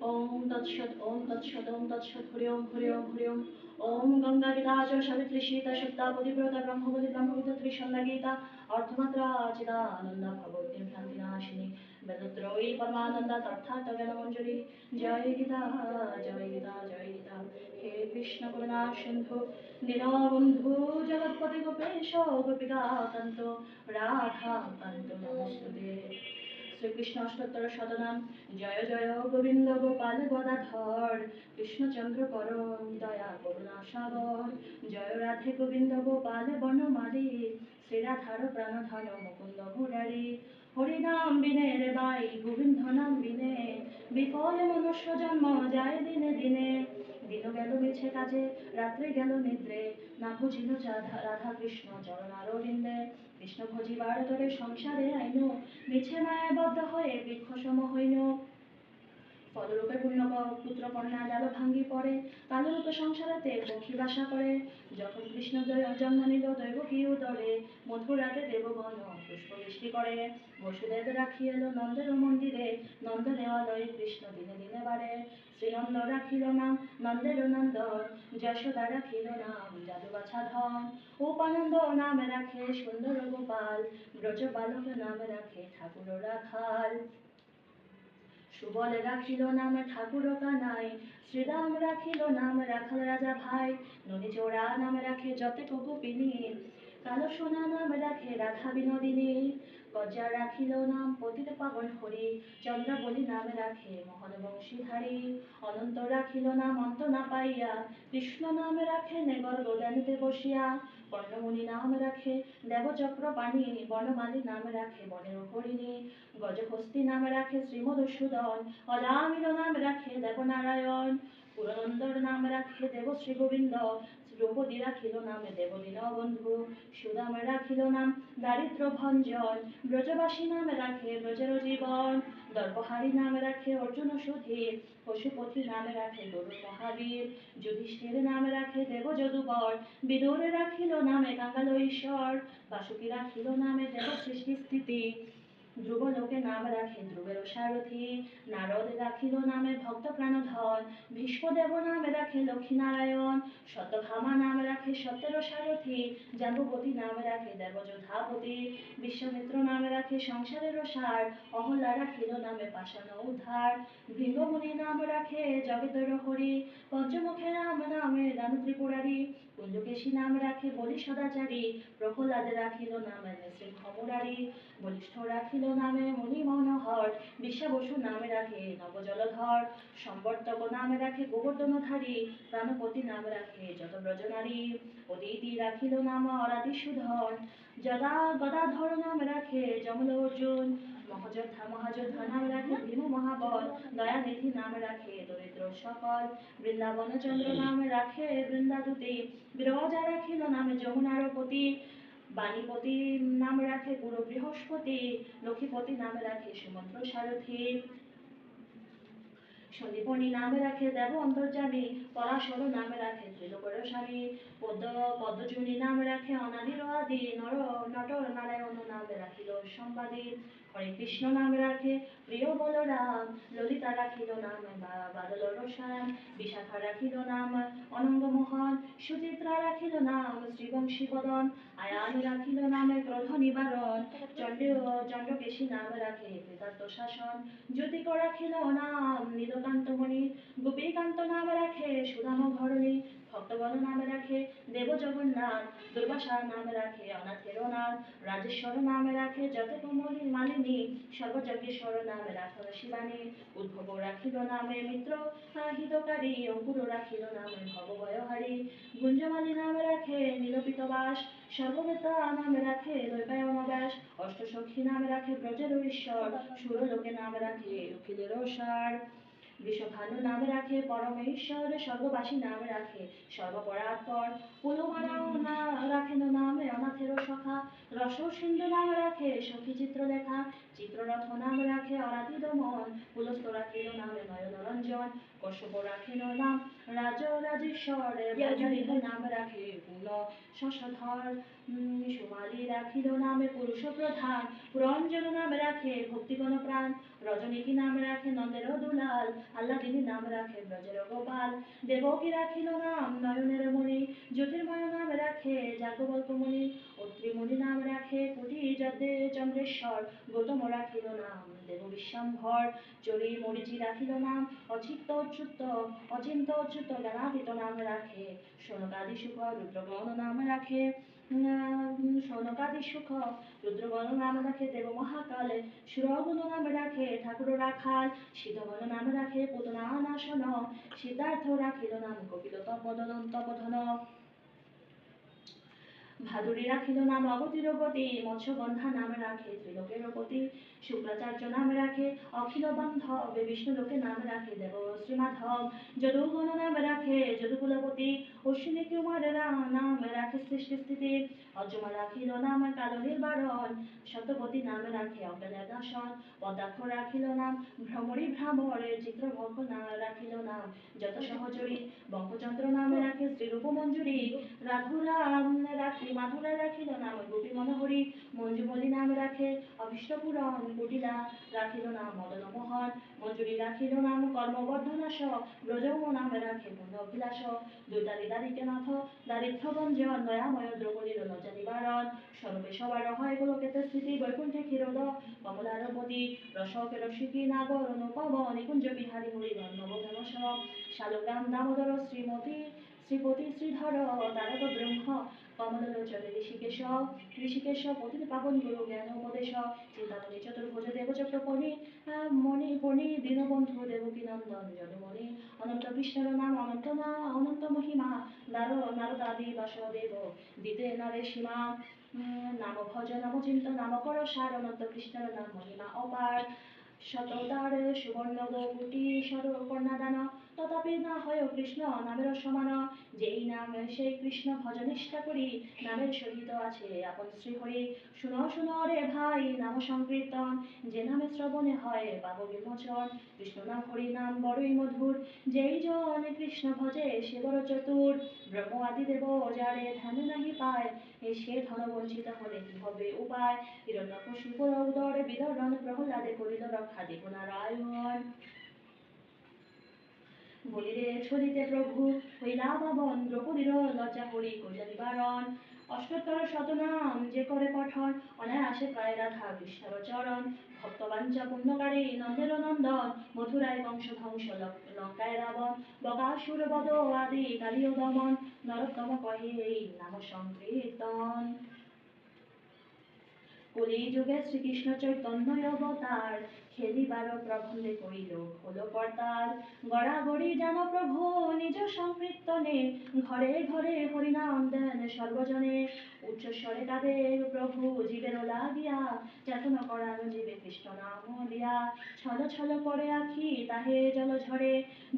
ওম তৎসৎ ওম তৎসৎ হরি ওম হরি ওম হরি ওম। ওম গঙ্গা গীতা চ সাবিত্রী সীতা সপ্তা পতিব্রতা ব্রহ্মবলী ব্রহ্মবিদ্যা ত্রিসন্ধ্যা গীতা অর্থমাত্রা চিদানন্দ ভগবতী ভ্রান্তি নাশিনী বেদত্রয়ী পরমানন্দ তথার্থ জ্ঞানমঞ্জুরি। জয় গীতা জয় গীতা জয় গীতা। হে কৃষ্ণ করুণা সিন্ধু। দীনবন্ধু জগৎপতি গোপেশ গোপিকা কান্ত রাধা কান্ত নমস্তুতে। শ্রীকৃষ্ণ অষ্টোত্তর শতনাম জয় জয় গোবিন্দ গোপাল গদাধর। কৃষ্ণচন্দ্র পরম দয়া করুণা সাগর। জয়, রাধে গোবিন্দ গোপাল বনমালী। শ্রীরাধার প্রাণধন মুকুন্দ মুরারি। হরিনাম বিনে রে বাই, গোবিন্দ নাম বিনে। বিফল মনুষ্য জন্ম যায় দিনে দিনে। দিন গেল মিছে কাজে, রাত্রে গেল নিদ্রে। না বুঝিল রাধা কৃষ্ণ চরণারবিন্দে কৃষ্ণ ভজিবার তরে সংসারে আইন মিছে মায়ায় বদ্ধ হয়ে বৃক্ষ সম হইন পূর্ণ পুত্র কন্যা ডাল ভাঙ্গি পড়ে, কালরূপে সংসারেতে পক্ষী বাসা করে। যখন কৃষ্ণ জন্ম নিল দৈবকী উদরে মথুরাতে দেবগণ পুষ্প বৃষ্টি করে। বসুদেব রাখি এলো নন্দের মন্দিরে, নন্দ দেওয়ালয়ে কৃষ্ণ দিনে দিনে বাড়ে। শ্রীনন্দ রাখিল নাম, নন্দের নন্দন, যশোদা রাখিল নাম জাদু বাছা ধন। উপানন্দ নামে রাখে সুন্দর গোপাল ব্রজ বালক নামে রাখে ঠাকুর রাখাল। সুবল রাখিল নাম ঠাকুর কানাই, শ্রীরাম রাখিল নাম রাখাল রাজা ভাই, নদী চোরা নাম রাখে যতে কপুপিনী কালো সোনা নাম রাখে রাধা বিনোদিনী, গজা রাখিল নাম পতিত পাবন হরি চন্দ্রাবলী নাম রাখে মোহন বংশীধারী, অনন্ত রাখিল নাম অন্ত না পাইয়া, কৃষ্ণ নাম রাখে নেগর গোদানিতে বসিয়া কর্ণমুনি নাম রাখে, দেবচক্র বানিয়ে বনমালী নাম রাখে, বনের হরিণী, গজহস্তি নাম রাখে, শ্রীমধুসূদন, অজামিল নাম রাখে, দেবনারায়ণ পুরনন্দর নাম রাখে দেব শ্রী গোবিন্দ দ্রৌপদী রাখিল নামে দেব বন্ধু, সুদাম রাখিল নাম, দারিদ্র ভঞ্জন, ব্রজবাসী নামে রাখে ব্রজের জীবন, দর্পহারী নামে রাখে অর্জুন সুধীর পশুপতি নামে রাখে গরু মহাবীর, যুধিষ্ঠির নামে রাখে দেব যদুবর, বিদুরে রাখিল নামে কাঙ্গাল ঈশ্বর বাসুকি রাখিল নামে দেব সৃষ্টি স্থিতি ধ্রুব লোকে নাম রাখে ধ্রুবের সারথি, নারদ রাখিল নামে ভক্ত প্রাণধন ভীষ্মদেব নামে রাখে লক্ষ্মীনারায়ণ সত্যভামা নাম রাখে সত্যের সারথি, জাম্বুবতী নামে রাখে দেবযোধাপতি বিশ্বমিত্র নামে রাখে সংসারের সার অহল্লা রাখিল নামে পাষাণ উদ্ধার ভৃঙ্গমুনি নাম রাখে জগতের হরি, পঞ্চমুখে নাম নামে দানু ত্রিপুরারি, কুঞ্জকেশী নাম রাখে বলি সদাচারী, প্রহ্লাদ রাখিল নামে সিংহ মুরারি বলিষ্ঠ রাখিল নামে মুনি মনোহর বিশ্বাবসু নামে রাখে নবজলধর সম্বর্তক নামে রাখে গোবর্ধনধারী, প্রাণপতি নাম রাখে যত ব্রজনারী অদিতি রাখিল নাম অরাতি সুধন যদা গদাধর নাম রাখে যমল অর্জুন, মহাযোদ্ধা মহাযোদ্ধা নাম রাখে ভীম মহাবল, দয়ানিধি নাম রাখে দরিদ্র সকল বৃন্দাবন চন্দ্র নাম রাখে বৃন্দাদূতি, বিরজা রাখিল নামে যমুনার পতি বাণীপতি নাম রাখে গুরু বৃহস্পতি লক্ষ্মীপতি নাম রাখে সুমন্ত্র সারথী। সন্দীপনী নামে রাখে দেব অন্তর্যামী, পরাশর নামে রাখে ত্রিলোকর পদ্ম পদ্মজুনি নামে রাখে অনাদির আদি, নর নটর নারায়ণ নামে রাখিল সম্বাদী। হরে কৃষ্ণ নামে রাখে, প্রিয় বলরাম, ললিতা রাখিল নাম বাদল রসায়ন বিশাখা রাখিল নাম অনঙ্গ মোহন, সুচিত্রা রাখিল নাম, শ্রীবংশী বদন আয়ান রাখিল নামে ক্রোধ নিবারণ চণ্ড চণ্ডকেশী নাম রাখে কৃতার্থ শাসন, জ্যোতিক রাখিল নাম নীলকান্ত মণি গোপীকান্ত নাম রাখে সুদাম ঘরণী ভক্তগণ নাম রাখে দেব জগন্নাথ দুর্বাসার নাম রাখে অনাথের নাথ রাজেশ্বর নাম রাখে যত কমলী মালিনী সর্বযজ্ঞেশ্বর নাম রাখল শিবানী উদ্ভব রাখিল নামে মিত্র হিতকারী অঙ্কুর রাখিল নামে ভবভয়হারী গুঞ্জমালী নাম রাখে নীলপিত বাস সর্ববেতা নাম রাখে দৈপায়ন ব্যাস অষ্টসখী নাম রাখে ব্রজের ঈশ্বর সুরলোকে নাম রাখে অখিলের সার। বৃষভানু নাম রাখে পরমেশ্বর সর্ববাসী নাম রাখে। সর্বপরাৎপর পুলমারাও না রাখেন নামে অনাথের সখা। রস সিন্ধু নাম রাখে সখী চিত্র লেখা চিত্ররথ নাম রাখে অরাধি দমন পুলস্ত নামে নয়ন রঞ্জন কশ্যপ রাখিল নাম নাম রাখে পুল শশধর সুমালি রাখিল নামে পুরুষ প্রধান। পুরঞ্জন নাম রাখে ভক্তিগণ প্রাণ। রজনী কি নাম রাখে নন্দের দুলাল। আল্লাদিনী নাম রাখে ব্রজের গোপাল দেবকী রাখিল নাম নয়নের মণি। জ্যোতির্ময় নাম রাখে যাজ্ঞবল্কমণি অত্রিমণি নাম রাখে কুটি যদ্দে চন্দ্রেশ্বর গৌতম রাখিল নাম দেব বিশ্বাম্ভর চরি মরিচি রাখিল নাম অচিত্ত অচ্যুত অচিন্ত অচ্যুত জ্ঞানাতীত নাম রাখে শোনকাদি সুখ রুদ্রগণ নাম রাখে উম, শোনকাদি সুখ রুদ্রগণ নাম রাখে দেব মহাকালে সুরগুণ নাম রাখে ঠাকুর রাখাল নাম রাখে পুতনা নাশন সিদ্ধার্থ রাখিল নাম কপিল তপদন তপধন ভাদুরী রাখিল নাম অগতির গতি মৎস্যগন্ধা নাম রাখে ত্রিলোকের পতি শুক্রাচার্য নাম রাখে, অখিল বান্ধব বিষ্ণু লোকে নাম রাখে দেব শ্রীমাধব যদুগণ নাম রাখে, যদুকুলপতি, অশ্বিনী কুমারেরা নাম রাখে, সৃষ্টি স্থিতি অজমা রাখিল নাম কালো নির্বারণ শতপতি নাম রাখে, অজ্ঞানের নাশন পদার্থ রাখিল নাম, ভ্রমরী ভ্রামরের চিত্রভঙ্গ নাম রাখিল নাম, যত সহচরী, বঙ্কচন্দ্র নাম রাখে শ্রীরূপ মঞ্জুরি রাধুরা রাখি মাধুরা রাখিল নাম, গোপী মনোহরি মঞ্জুমলি নাম রাখে অভীষ্টপুরণ কুটিলা রাখিল নাম মদন মোহন মঞ্জুরি রাখিল নাম কর্মবর্ধনাশ ব্রজৌ নাম রাখে পুণ্য অভিলাষ দৈতারি দারিকে নাথ দারিদ্র গঞ্জন দয়াময় দ্রৌপদীর লজ্জা নিবারণ স্বরূপে সবার হয় বৈকুণ্ঠে ক্ষীরদ কমলারপতি রসকে রসিকী, নাগর নিকুঞ্জ বিহারী শালগ্রাম দামোদর শ্রীমতী শ্রীপতি শ্রীধর তারক ব্রহ্ম, কমললোচন ঋষিকেশ ঋষিকেশ, পতিত পাবন গুরু জ্ঞান উপদেশ, চিন্তামণি চতুর্ভুজ দেবচক্র পণি মণি পণি, দীনবন্ধু দেবকী নন্দন যদুমণি অনন্ত কৃষ্ণের নাম অনন্ত না অনন্ত মহিমা, নার, নারদাদি বাসুদেব, দিতে নারে সীমা নাম ভজ, নাম চিন্ত, নাম কর সার, অনন্ত কৃষ্ণের নাম মহিমা, অপার শততার সুবর্ণ গৌকুটি সর কন্যাদান তথাপি না হয় কৃষ্ণ নামের সমান যেই নাম সেই কৃষ্ণ ভজনিষ্ঠা করি, নামের সহিত আছে আপন শ্রীহরি। শুনো শুনো রে ভাই, নাম সংকীর্তন, যে নামে শ্রবণে হয় পাব বিমোচন। কৃষ্ণ নাম, হরি নাম বড়ই মধুর, যেই জন কৃষ্ণ ভজে সে বড় চতুর। ব্রহ্ম আদি দেব, যারে ধ্যান নাহি পায়, সে ধন বঞ্চিত হলে কি হবে উপায়? হিরণ্য কশিপুর উদরে, বিদরণ, প্রহ্লাদে করিল রক্ষা দেব নারায়ণ। বলিরে ছলিতে প্রভু, হইলা বাবন দ্রৌপদীর লজ্জা হরি করিয়া নিবারণ। অষ্টোত্তর শতনাম যে করে পঠন, অনায়াসে পায় রাধা কৃষ্ণর চরণ। ভক্তবাঞ্চা পুণ্যকারী নন্দের নন্দন, মথুরায় বংশ ধ্বংস লঙ্কায় রাবণ। বকাসুর বদ আদি কালীয় দমন, নরোত্তম কহে এই নাম সংকীর্তন। কলি যুগে শ্রীকৃষ্ণ চৈতন্য অবতার। খেলিবার প্রবন্ধে কইল হলো কর্তার গড়াগড়ি যেন প্রভু নিজ সংকীর্তনে ঘরে ঘরে হরিনাম দেন সর্বজনে। উচ্চস্বরে তাদের প্রভু জীবের লাগিয়া চেতনা করানো জীবে কৃষ্ণ নাম দিয়া। ছল ছল করে আখি তাহে জল ঝরে।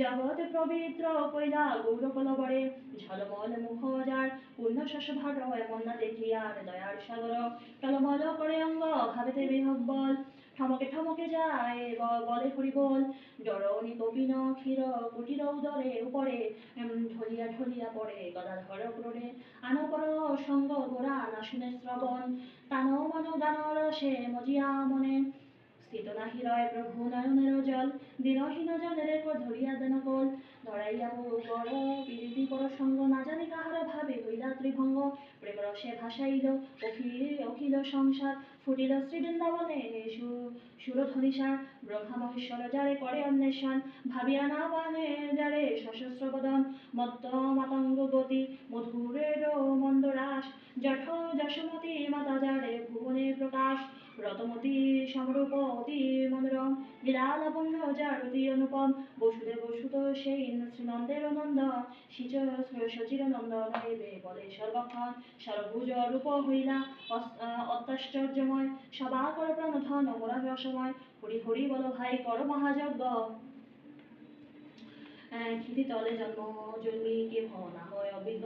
জগৎ পবিত্র কইলা গৌরকল বরে। ঝলমল মুখ যার পূর্ণ শশ ভার এমন না দেখিয়ার দয়ার সাগর। টলমল করে অঙ্গ ভাবেতে বিহব্বল। ঠমকে ঠমকে যায়, বলে হরি বল জরণি কপিন ক্ষীর কুটির উদরে উপরে ঢলিয়া ঢলিয়া পড়ে, গদাধর ক্রোড়ে। আনপর সঙ্গ গোরা না শুনে শ্রবণ তান মন গান রসে মজিয়া মনে। স্থিত প্রভু নয়নের জল দিনহীন জনের ধরিয়া দেন কোল। ধরাইয়া পর না জানি ভাবে হইলা ত্রিভঙ্গ। প্রেম রসে ভাসাইল, অখিল সংসার, ফুটিল শ্রী বৃন্দাবনে সু- সুরধ্বনিসার ব্রহ্মা মহেশ্বর যারে করে অন্বেষণ, ভাবিয়া না পানে যারে সশস্ত্র বদন। মত্ত মাতঙ্গ গতি মধুরের মন্দরাস জঠ যশমতী মাতা যারে ভুবনে প্রকাশ। রতমতী সমরূপ অতি মনোরম অনুপম বসুদেব সুত সেই শ্রীনন্দের নন্দ সিচ সচির বলে সর্বক্ষণ সর্বভুজ রূপ হইলা অত্যাশ্চর্যময় সবা কর হরি হরি বল ভাই কর মহাযজ্ঞ। ক্ষিতি তলে জন্ম জন্মি কে না হয়, অভিজ্ঞ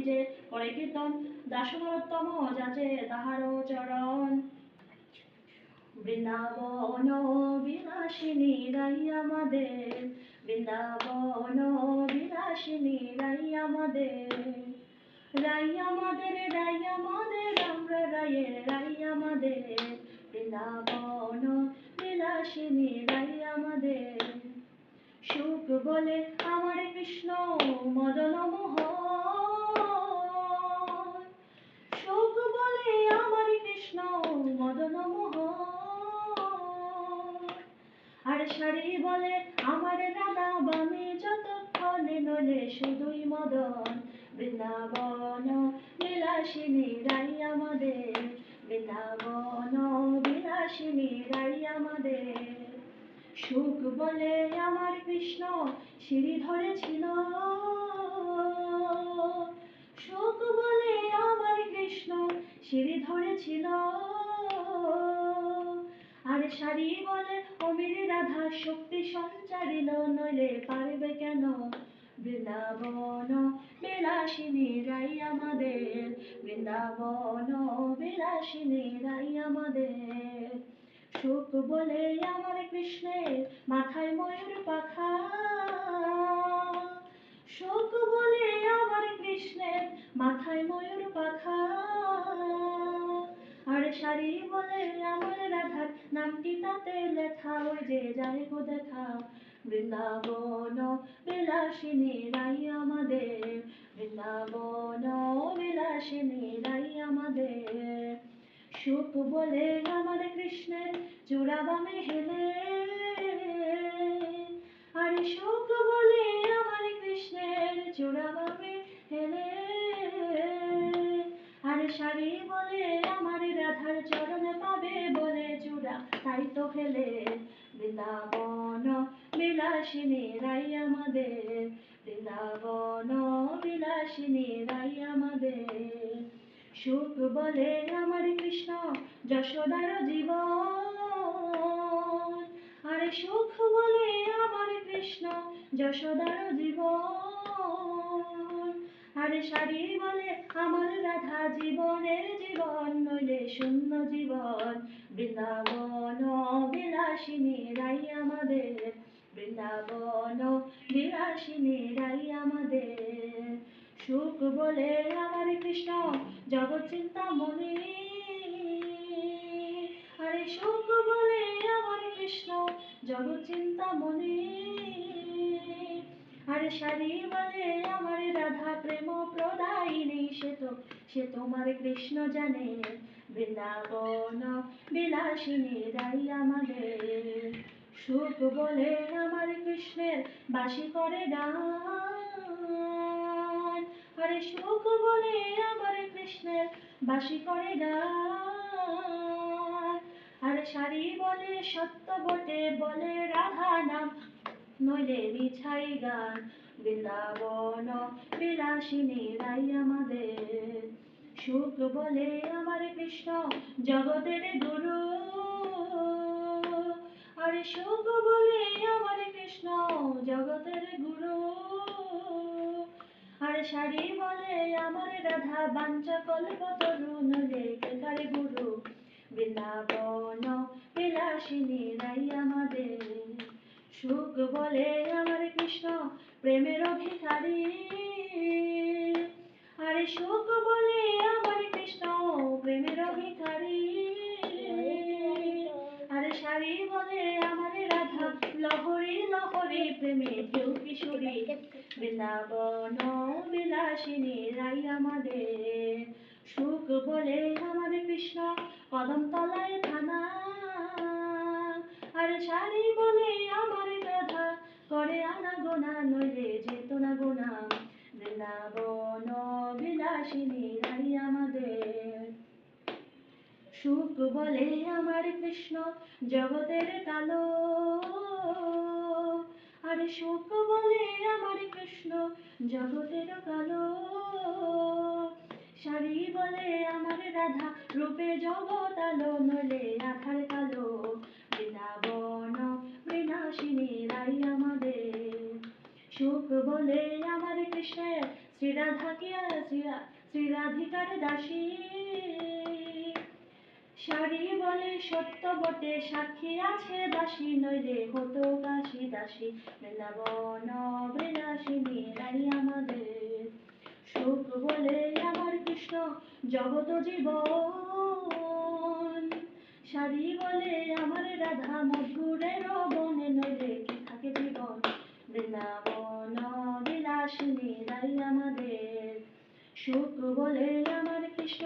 যে করে কীর্তন দাসনরোত্তম যাচে তাহার চরণ। বৃন্দাবন বিলাসিনী রাই আমাদের বৃন্দাবন বিলাসিনী রাই আমাদের। রাই আমাদের রাই আমাদের, আমরা রায়ের রাই আমাদের বৃন্দাবন বিলাসিনী রাই আমাদের। সুখ বলে আমার কৃষ্ণ, মদন মোহন সুখ বলে আমার কৃষ্ণ মদন মোহন আর শাড়ি বলে আমার রাধা বামে যতক্ষণে নলে শুধুই মদন বৃন্দাবন বিলাসিনী রাই আমাদের বৃন্দাবন বিলাসিনী রাই আমাদের সুখ বলে আমার কৃষ্ণ সিঁড়ি ধরেছিল। সুখ বলে আমার কৃষ্ণ সিঁড়ি ধরেছিল। আর শাড়ি বলে অমির রাধা শক্তি সঞ্চারিল, নইলে পারবে কেন? বৃন্দাবন বিলাসিনী রাই আমাদের, বৃন্দাবন বিলাসিনী রাই আমাদের। সুখ বলে আমার কৃষ্ণের মাথায় ময়ূর পাখা। সুখ বলে আমার কৃষ্ণের মাথায় ময়ূর পাখা। আর শাড়ি বলে আমার রাধার নামটি তাতে লেখা, ওই যে যায় গো দেখা বৃন্দাবন বিলাসিনী রাই আমাদের, বৃন্দাবন বিলাসিনী রাই আমাদের। সুখ বলে আমার কৃষ্ণের চূড়াবামে হেলে আরে সুখ বলে আমার কৃষ্ণের চূড়াবামে হেলে আরে শাড়ি বলে আমার রাধার চরণ পাবে বলে চূড়া তাই তো হেলে বৃন্দাবন বিলাসিনী রাই আমাদের, বৃন্দাবন বিলাসিনী রাই আমাদের। সুখ বলে আমার কৃষ্ণ, যশোদার জীবন। আরে সুখ বলে আমার কৃষ্ণ, যশোদার জীবন। আরে শাড়ি বলে আমার রাধা, জীবনের জীবন, নইলে শূন্য জীবন। বৃন্দাবন বিলাসিনী রাই আমাদের, বৃন্দাবন বিলাসিনী রাই আমাদের। সুখ বলে আমার কৃষ্ণ জগৎ চিন্তামণি আরে সুখ বলে আমার কৃষ্ণ জগৎ চিন্তামণি আরে শাড়ি বলে আমার রাধা প্রেম প্রদায়িনী, সে তো, সে তোমার কৃষ্ণ জানে। বৃন্দাবন বিলাসিনী রাই আমাদের। সুখ বলে আমার কৃষ্ণের বাসি করে গান। আরে সুখ বলে আমার কৃষ্ণের বাসি করে গান। আরে শাড়ি বলে সত্য বটে, বলে রাধা নাম। নইলে মিছাই গান, বৃন্দাবন বিলাসিনী রাই আমাদের। সুখ বলে আমার কৃষ্ণ জগতের গুরু। আরে সুখ বলে আমার কৃষ্ণ জগতের গুরু। আরে শাড়ি বলে আমার রাধা বাঞ্চা কল্প তরু নলে কেকারে গুরু। বৃন্দাবন বিলাসিনী রাই আমাদের। সুখ বলে আমার কৃষ্ণ প্রেমের অধিকারী আরে সুখ বলে আমার কৃষ্ণ প্রেমের অধিকারী আরে শাড়ি বলে আমার লহরি লহরি প্রেমে ঢেউ কিশোরী। বৃন্দাবন, বিলাসিনী, রাই আমাদের। সুখ বলে আমার কৃষ্ণ, কদম তলায় থানা। আর শাড়ি বলে আমার রাধা করে আনা গোনা, নইলে যেত না গোনা। বৃন্দাবন, বিলাসিনী, রাই আমাদের। সুখ বলে আমার কৃষ্ণ, জগতের কালো। আর সুখ বলে আমার কৃষ্ণ, জগতের কালো। শাড়ি বলে আমার রাধা, রূপে জগৎ আলো নলে আধার কালো। বৃন্দাবন বিনাশিনী রাই আমাদের। সুখ বলে আমার কৃষ্ণের শ্রীরাধা কি শ্রীরা শ্রীরাধিকার দাসী। শাড়ি বলে সত্য বটে, সাক্ষী আছে দাসী নইলে হতো কাশি দাসী। বৃন্দাবন আমাদের। সুখ বলে আমার কৃষ্ণ জগত বলে আমার রাধা মধুরের বনে নইলে কি থাকে জীবন। বৃন্দাবন বিলাসিনী রাই আমাদের। সুখ বলে আমার কৃষ্ণ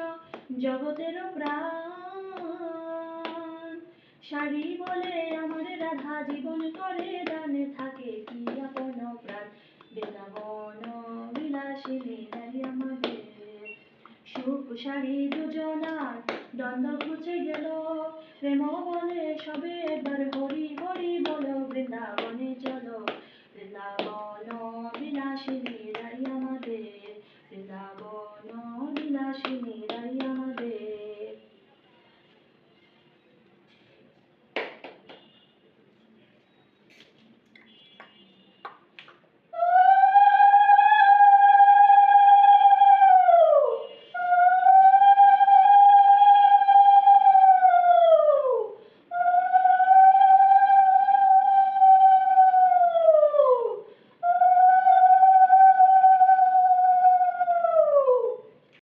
জগতের প্রাণ। প্রাণ শাড়ি বলে আমার রাধা জীবন করে দানে থাকে কি আপন প্রাণ? বৃন্দাবন বিলাসিনী নাই আমাদের সুখ শাড়ি দুজনার দ্বন্দ্ব ঘুচে গেল। প্রেম বলে সবে এবার হরি হরি বলো, বৃন্দাবনে চলো। বৃন্দাবন বিলাসিনী রাই আমাদের বৃন্দাবন বিলাসিনী